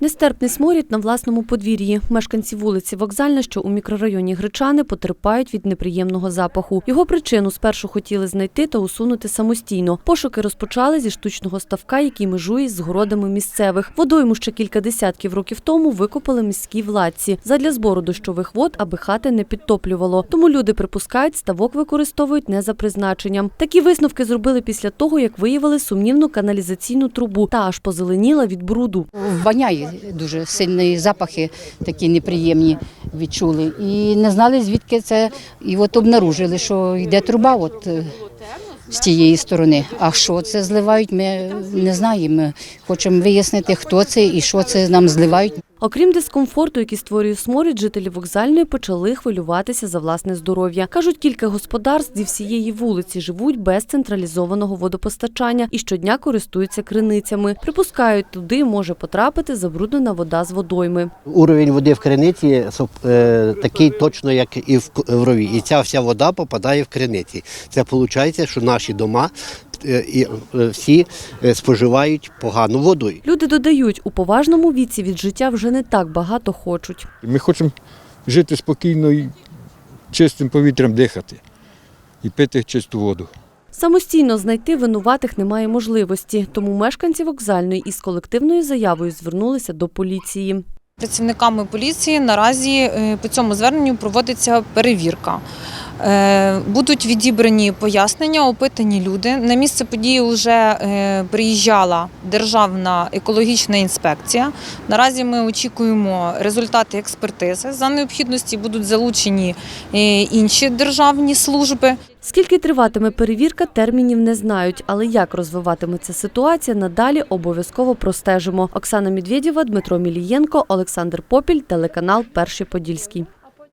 Нестерпний сморід на власному подвір'ї. Мешканці вулиці Вокзальна, що у мікрорайоні Гречани, потерпають від неприємного запаху. Його причину спершу хотіли знайти та усунути самостійно. Пошуки розпочали зі штучного ставка, який межує з городами місцевих. Водойму ще кілька десятків років тому викопали міські владці задля збору дощових вод, аби хати не підтоплювало. Тому люди припускають, ставок використовують не за призначенням. Такі висновки зробили після того, як виявили сумнівну каналізаційну трубу та аж позеленіла від бруду. Воняє дуже сильні запахи, такі неприємні відчули. І не знали, звідки це. І от обнаружили, що йде труба от, е, з тієї сторони. А що це зливають, ми не знаємо. Хочемо вияснити, хто це і що це нам зливають. Окрім дискомфорту, який створює сморід, жителі вокзальної почали хвилюватися за власне здоров'я. Кажуть, кілька господарств зі всієї вулиці живуть без централізованого водопостачання і щодня користуються криницями. Припускають, туди може потрапити забруднена вода з водойми. Уровень води в криниці е, такий точно, як і в рові. І ця вся вода попадає в криниці. Це виходить, що наші дома е, і е, всі споживають погану воду. Люди додають, у поважному віці від життя вже не так багато хочуть. Ми хочемо жити спокійно і чистим повітрям дихати і пити чисту воду. Самостійно знайти винуватих немає можливості, тому мешканці вокзальної із колективною заявою звернулися до поліції. Працівниками поліції наразі е, по цьому зверненню проводиться перевірка. Е, Будуть відібрані пояснення, опитані люди. На місце події вже е, приїжджала Державна екологічна інспекція. Наразі ми очікуємо результати експертизи. За необхідності будуть залучені е, інші державні служби. Скільки триватиме перевірка, термінів не знають, але як розвиватиметься ситуація, надалі обов'язково простежимо. Оксана Медведєва, Дмитро Мілієнко, Олександр Попіль, телеканал Перший Подільський.